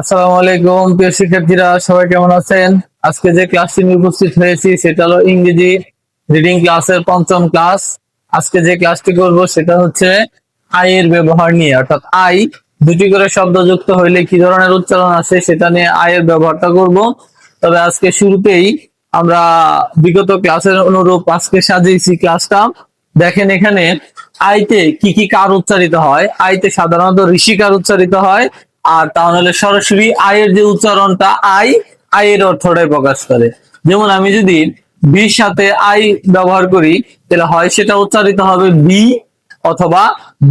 আসসালামু আলাইকুম, প্রিয় শিক্ষার্থীরা, সবাই কেমন আছেন? আজকে যে ক্লাসটি নিয়ে উপস্থিত হয়েছি, সেটা হলো ইংরেজি রিডিং ক্লাসের পঞ্চম ক্লাস আজকে যে ক্লাসটি করব, সেটা হচ্ছে আই এর ব্যবহার নিয়ে। অর্থাৎ আই দুটি করে শব্দ যুক্ত হইলে কি ধরনের উচ্চারণ আসে সেটা নিয়ে আই এর ব্যবহারটা করব। তবে আজকে শুরুতেই আমরা বিগত ক্লাসের অনুরূপ আজকে সাজিয়েছি ক্লাসটা দেখেন এখানে আইতে কি কি কার উচ্চারিত হয়? আইতে সাধারণত ঋষিকার উচ্চারিত হয়? আর তাহলে সরাসরি আয়ের যে উচ্চারণটা আই, আয়ের অর্থটাই প্রকাশ করে। যেমন আমি যদি বির সাথে আই ব্যবহার করি, তাহলে হয় সেটা উচ্চারিত হবে বি অথবা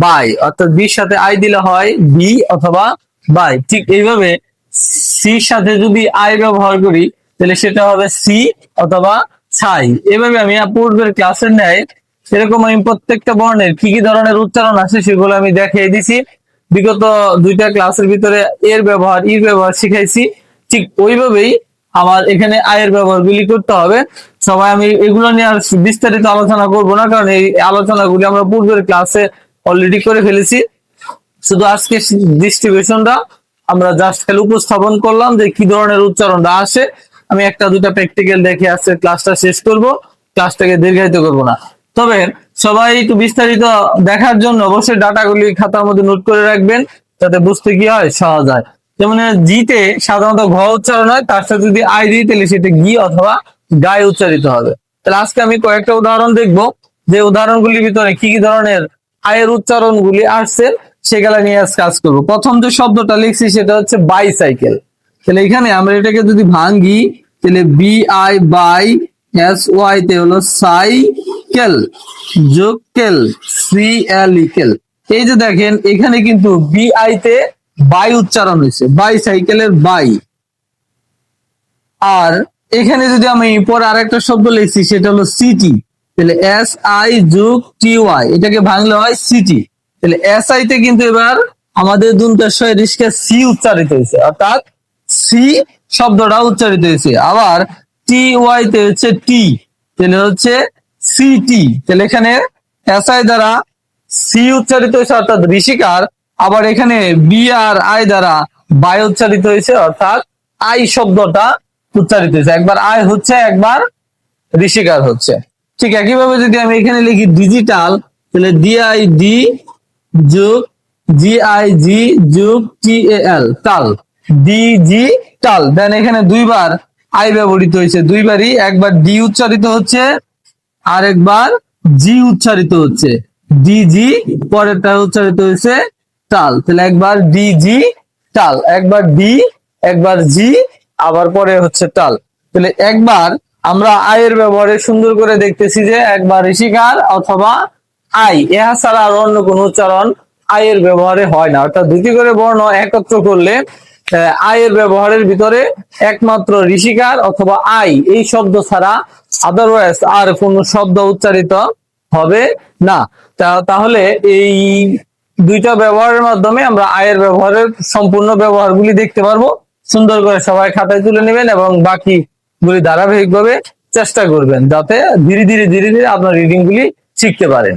বাই। অর্থাৎ বির সাথে আই দিলে হয় বি অথবা বাই। ঠিক এইভাবে সির সাথে যদি আই ব্যবহার করি, তাহলে সেটা হবে সি অথবা ছাই। এভাবে আমি পূর্বের ক্লাসের ন্যায় সেরকম আমি প্রত্যেকটা বর্ণের কি কি ধরনের উচ্চারণ আছে সেগুলো আমি দেখিয়ে দিছি। বিগত দুইটা ক্লাসের ভিতরে এর ব্যবহার, ইর ব্যবহার শিখাইছি। ঠিক ওইভাবেই আমার এখানে আয়ের ব্যবহার গুলি করতে হবে। সবাই আমি এগুলো নিয়ে আর বিস্তারিত আলোচনা করব না, কারণ এই আলোচনাগুলি আমরা পূর্বের ক্লাসে অলরেডি করে ফেলেছি। শুধু আজকে ডিস্ট্রিবিউশনটা আমরা জাস্ট খালি উপস্থাপন করলাম যে কি ধরনের উচ্চারণটা আসে। আমি একটা দুটা প্র্যাকটিক্যাল দেখে আজকে ক্লাসটা শেষ করব। ক্লাসটাকে দীর্ঘায়িত করব না। তবে সবাই একটু বিস্তারিত দেখার জন্য অবশ্যই ডাটাগুলি খাতার মধ্যে নোট করে রাখবেন, যাতে বুঝতে কি হয়, সহজ হয়। যেমন জিতে সাধারণত ঘ উচ্চারণ হয়, তার সাথে যদি আই দিই, তাহলে সেটা গি অথবা গায়ে উচ্চারিত হবে। তাহলে আজকে আমি কয়েকটা উদাহরণ দেখব, যে উদাহরণগুলির ভিতরে কি কি ধরনের আয়ের উচ্চারণগুলি আসছে, সেগুলা নিয়ে আজ কাজ করব। প্রথম যে শব্দটা লিখছি, সেটা হচ্ছে বাইসাইকেল তাহলে এখানে আমরা এটাকে যদি ভাঙ্গি তাহলে B I bi S Y তে হলো সাইকেল যোগ সি এল ইকেল এই যে দেখেন, এখানে কিন্তু বি আই তে বাই উচ্চারণ হয়েছে, বাই সাইকেলের বাই। আর এখানে যদি আমি পরে আরেকটা শব্দ লিখছি, সেটা হলো সিটি তাহলে এস আই যোগ টি ওয়াই এটাকে ভাঙলে হয় সিটি তাহলে এস আই তে কিন্তু এবার আমাদের দুন্তাশয় রিস্কে সি উচ্চারিত হয়েছে, অর্থাৎ সি শব্দটা উচ্চারিত হয়েছে। আবার টি ওয়াই তে হচ্ছে টি তাহলে হচ্ছে সিটি তাহলে এখানে এস আই দ্বারা সি উচ্চারিত হয়েছে অর্থাৎ ঋষিকার, আবার এখানে বি আর আই দ্বারা বাই উচ্চারিত হয়েছে অর্থাৎ আই শব্দটা উচ্চারিত হয়েছে। একবার আয় হচ্ছে, একবার ঋষিকার হচ্ছে। ঠিক একইভাবে যদি আমি এখানে লিখি ডিজিটাল তাহলে ডি আই ডি যোগ জি আই জি যোগ টি এল টাল ডি জি টাল দেন এখানে দুইবার আই ব্যবহৃত হয়েছে দুইবারই, একবার ডি উচ্চারিত হচ্ছে আর একবার জি উচ্চারিত হচ্ছে। ডি, জি, পরেরটা উচ্চারিত হয়েছে টাল। তাহলে একবার ডি, জি, টাল। একবার ডি, একবার জি, আবার পরে হচ্ছে টাল। তাহলে একবার আমরা আয়ের ব্যবহারে সুন্দর করে দেখতেছি যে একবার ঋষিকার অথবা আই ইহা ছাড়া আর অন্য কোনো উচ্চারণ আয়ের ব্যবহারে হয় না। অর্থাৎ দুটি করে বর্ণ একত্র করলে আয়ের ব্যবহারের ভিতরে একমাত্র ঋষিকার অথবা আই, এই শব্দ ছাড়া আদারওয়াইজ আর কোন শব্দ উচ্চারিত হবে না। তাহলে এই দুইটা ব্যবহারের মাধ্যমে আমরা আয়ের ব্যবহারের সম্পূর্ণ ব্যবহারগুলি দেখতে পারব। সুন্দর করে সবাই খাতায় তুলে নেবেন এবং বাকি গুলি ধারাবাহিকভাবে চেষ্টা করবেন, যাতে ধীরে ধীরে ধীরে ধীরে আপনার রিডিং গুলি শিখতে পারেন।